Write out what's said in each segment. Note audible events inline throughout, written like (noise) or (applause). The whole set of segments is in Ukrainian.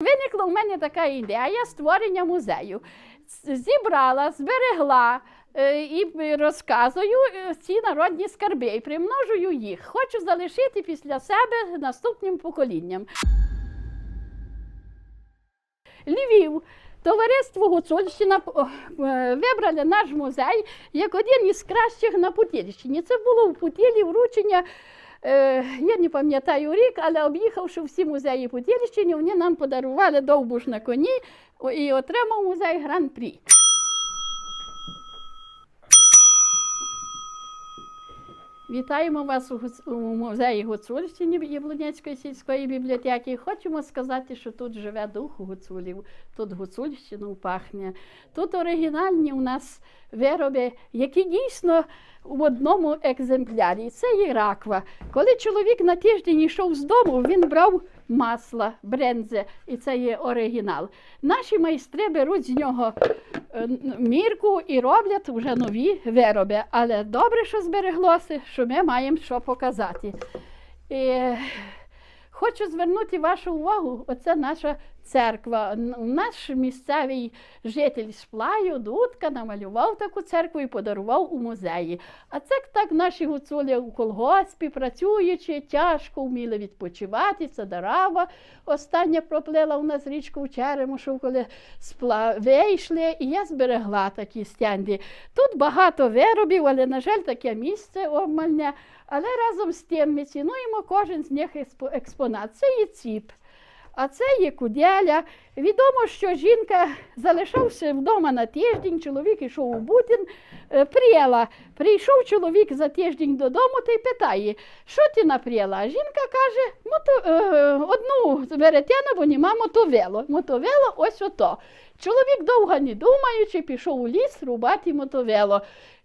Виникла в мене така ідея створення музею. Зібрала, зберегла е, і розказую е, ці народні скарби і примножую їх. Хочу залишити після себе наступним поколінням. Львів. Товариство Гуцульщина е, вибрали наш музей як один із кращих на Путильщині. Це було в Путілі вручення. Е, я не пам'ятаю рік, але об'їхавши всі музеї Путильщини, вони нам подарували довбуш на коні і отримав музей гран-прі. Вітаємо вас у музеї Гуцульщини Яблунецької сільської бібліотеки. Хочемо сказати, що тут живе дух гуцулів, тут гуцульщину пахне. Тут оригінальні у нас вироби, які дійсно в одному екземплярі. Це є раква. Коли чоловік на тиждень йшов з дому, він брав масла, брензе, і це є оригінал. Наші майстри беруть з нього е, мірку і роблять вже нові вироби. Але добре, що збереглося, що ми маємо що показати. І хочу звернути вашу увагу, оце наша церква. Наш місцевий житель Сплаю, Дудка, намалював таку церкву і подарував у музеї. А це так наші гуцулі у колгоспі, працюючи, тяжко вміли відпочивати. Це дарава. Остання проплила у нас річку в Черемошу, коли спла... вийшли, і я зберегла такі стенди. Тут багато виробів, але, на жаль, таке місце обмальне. Але разом з тим ми цінуємо кожен з них експонат. Це є ціп. А це є кудяля. Відомо, що жінка залишався вдома на тиждень, чоловік йшов у Бутін, е, пріяла. Прийшов чоловік за тиждень додому та й питає, що ти напріяла? А жінка каже, мото, е, одну веретену, бо нема мотовело. Мотовело ось ото. Чоловік довго не думаючи, пішов у ліс рубати мотовело.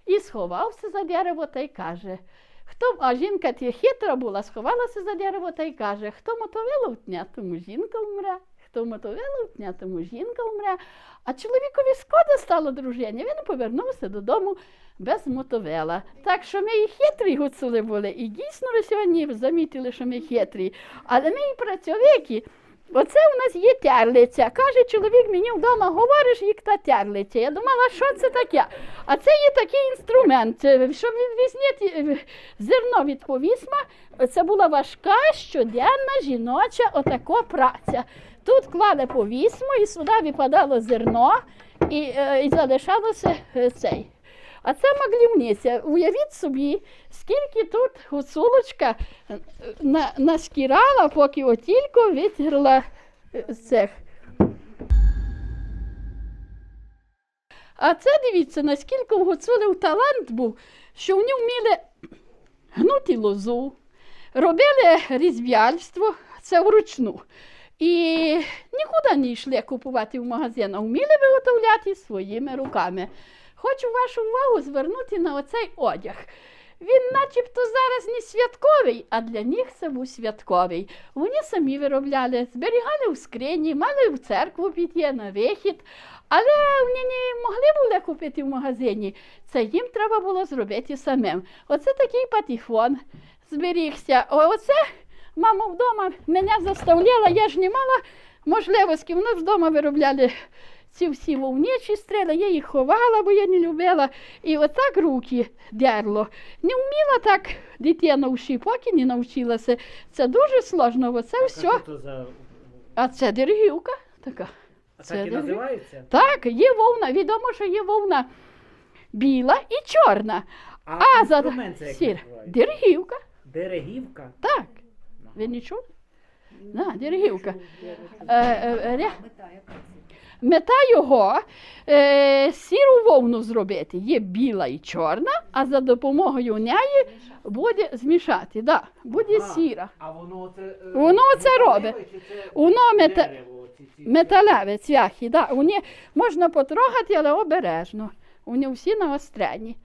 І сховався за дерево та й каже. Хто, а жінка ті хитра була, сховалася за дерево та й каже, хто мотовило втня, тому жінка вмре, хто мотовило втня, тому жінка вмре. А чоловікові шкода стало дружині, він повернувся додому без мотовела. Так що ми і хитрі гуцули були, і дійсно ви сьогодні замітили, що ми хитрі. Але ми і працьовики. Оце у нас є тярлиця. Каже чоловік мені вдома, говориш, як та тярлиця. Я думала, що це таке? А це є такий інструмент, е, щоб відрізняти е, зерно від повісма. Це була важка щоденна жіноча отако праця. Тут клали повісмо, і сюди випадало зерно, і, е, і залишалося цей. А це маглівниця. Уявіть собі, скільки тут гуцулочка е, на, наскірала, поки отілько витерла е, цех. А це дивіться, наскільки у гуцулів талант був, що вони вміли гнути лозу, робили різб'яльство, це вручну. І нікуди не йшли купувати в магазин, а вміли виготовляти своїми руками. Хочу вашу увагу звернути на оцей одяг. Він начебто зараз не святковий, а для них це був святковий. Вони самі виробляли, зберігали в скрині, мали в церкву піти на вихід, але вони не могли були купити в магазині. Це їм треба було зробити самим. Оце такий патефон зберігся. Оце мама вдома мене заставляла, я ж не мала можливості. Вони вдома виробляли ці всі вовничі стріли, я їх ховала, бо я не любила. І отак руки дерло. Не вміла так дитина вші, поки не навчилася. Це дуже сложно, бо це все. За... А це дергівка така. А Це так і дерев- називається? Так, є вовна. Відомо, що є вовна біла і чорна. А, А, за це сір. Дергівка. Дерегівка? Так. Ви не чули? Да, дергівка. Е, е, ря- Мета його е, сіру вовну зробити. Є біла і чорна, а за допомогою неї буде змішати. Да, буде сіра. А воно це... е, Воно це робить. це Воно мета- Металеве цвяхи, да. Вони можна потрогати, але обережно. Вони всі наострені.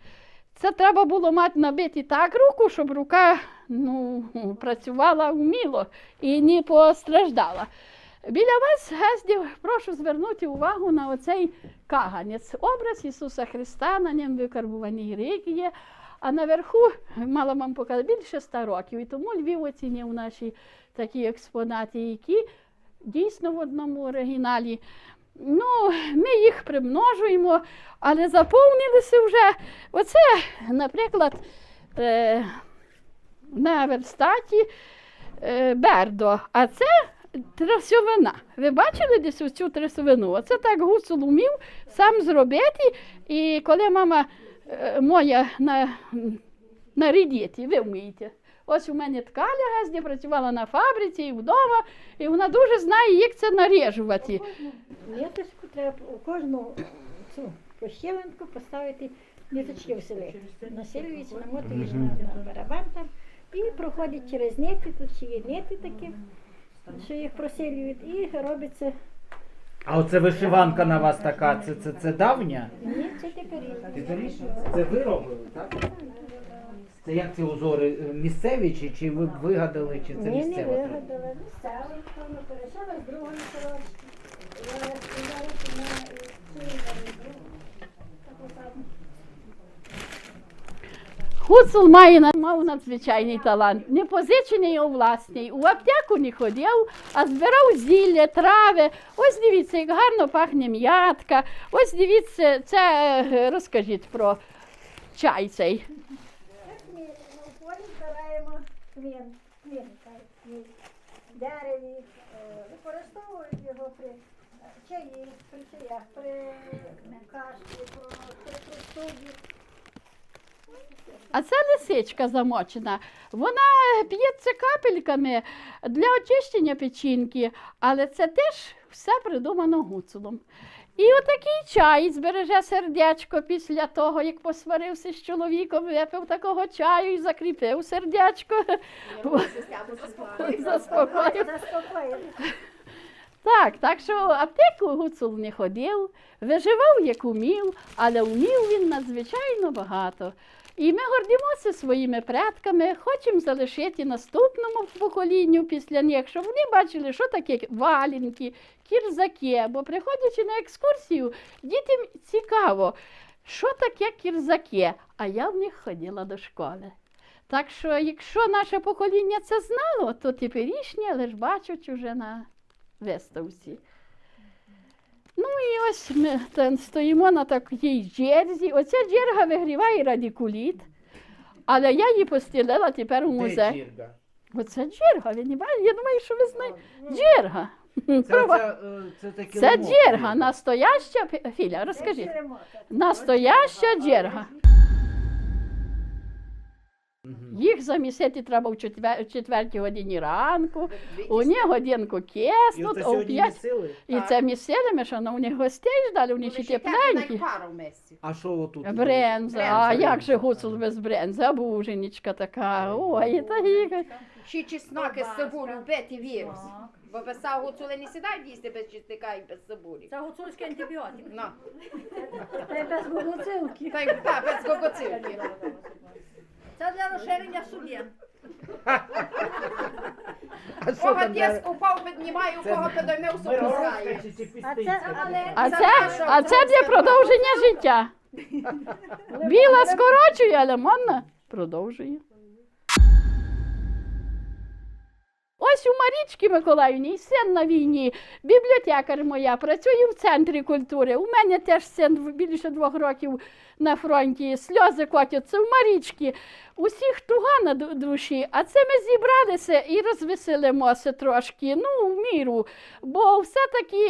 Це треба було мати набити так руку, щоб рука ну, працювала вміло і не постраждала. Біля вас, Гездів, прошу звернути увагу на оцей каганець. Образ Ісуса Христа, на ньому викарбувані ріки є. А наверху, мала вам показати, більше ста років. І тому Львів оцінив наші такі експонати, які дійсно в одному оригіналі. Ну, ми їх примножуємо, але заповнилися вже. Оце, наприклад, е, на верстаті е, Бердо, а це трясовина. Ви бачили десь оцю трясовину? Оце так гуцул умів сам зробити. І коли мама е, моя на, на рідіті, ви вмієте. Ось у мене ткаля газді працювала на фабриці і вдома, і вона дуже знає, як це наріжувати. Ниточку треба у кожну цю пощелинку поставити ниточки в селі. Насилюється, намотуєш на, на барабан там і проходить через нити, тут ще є нити такі, що їх просилюють, і робиться. А оце вишиванка на вас така, це, це, це давня? Ні, це тепер. Теперішня? Це ви робили, так? Це як ці узори е, місцеві, чи, чи ви вигадали, чи це Ні, не місцева? традиція? вигадала. Місцева, певно, перейшла з. Я на цю Гуцул має мав надзвичайний талант. Не позичений його власний. У аптеку не ходив, а збирав зілля, трави. Ось дивіться, як гарно пахне м'ятка. Ось дивіться, це е, розкажіть про чай цей. Ми в полі збираємо кмін, дереві, використовують його при чаї, при чаях, при каші, при простуді. А це лисичка замочена. Вона п'ється капельками для очищення печінки, але це теж все придумано гуцулом. І отакий чай збереже сердячко після того, як посварився з чоловіком, випив такого чаю і закріпив сердячко. Заспокоїв. Так, так що аптеку гуцул не ходив, виживав як умів, але вмів він надзвичайно багато. І ми гордимося своїми предками, хочемо залишити наступному поколінню після них, щоб вони бачили, що таке валінки, кірзаки. Бо приходячи на екскурсію, дітям цікаво, що таке кірзаки. А я в них ходила до школи. Так що, якщо наше покоління це знало, то теперішнє лиш бачать уже на виставці. Ну і ось ми там стоїмо на такій джерзі. Оця джерга вигріває радикуліт, але я її постілила тепер у музей. джірга? Оце джерга, ви не бачите? Я думаю, що ви знаєте. Джерга. Це, (laughs) це, е, це, такі Це джерга, настояща Філя, розкажіть. Настояща джерга. Їх замісити треба в четвер- четвертій годині ранку, у них годинку І киснуть, а у п'ять. І це місцили, ми що ну, у них гостей ждали, вони ще тепленькі. А що отут? Бренза, а як же гуцул без брензи, а буженічка така, ой, та гіка. Ще чесноки з цибулю вбити вірус. Бо без сау гуцули не сідають їсти без чесника і без цибулі. Це гуцульський антибіотик. Та й без гугуцилки. та й без гогоцилки. Це для розширення суден. (laughs) А що Кого там для- тиск упав, піднімає, у кого підойме, у собі чи- А це, але А Це це, а це для продовження життя. Біла скорочує, а лимонна продовжує. Ось у Марічки Миколаївні син на війні, бібліотекар моя, працює в центрі культури. У мене теж син більше двох років на фронті. Сльози котяться в Марічки. Усіх туга на душі. А це ми зібралися і розвеселимося трошки. Ну, в міру. Бо все-таки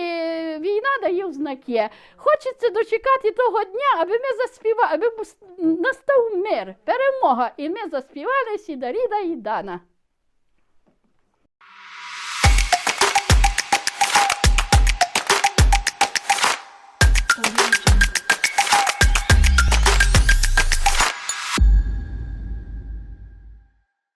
війна дає в знаки. Хочеться дочекати того дня, аби ми заспівали, аби настав мир, перемога. І ми заспівали Сідаріда і Дана.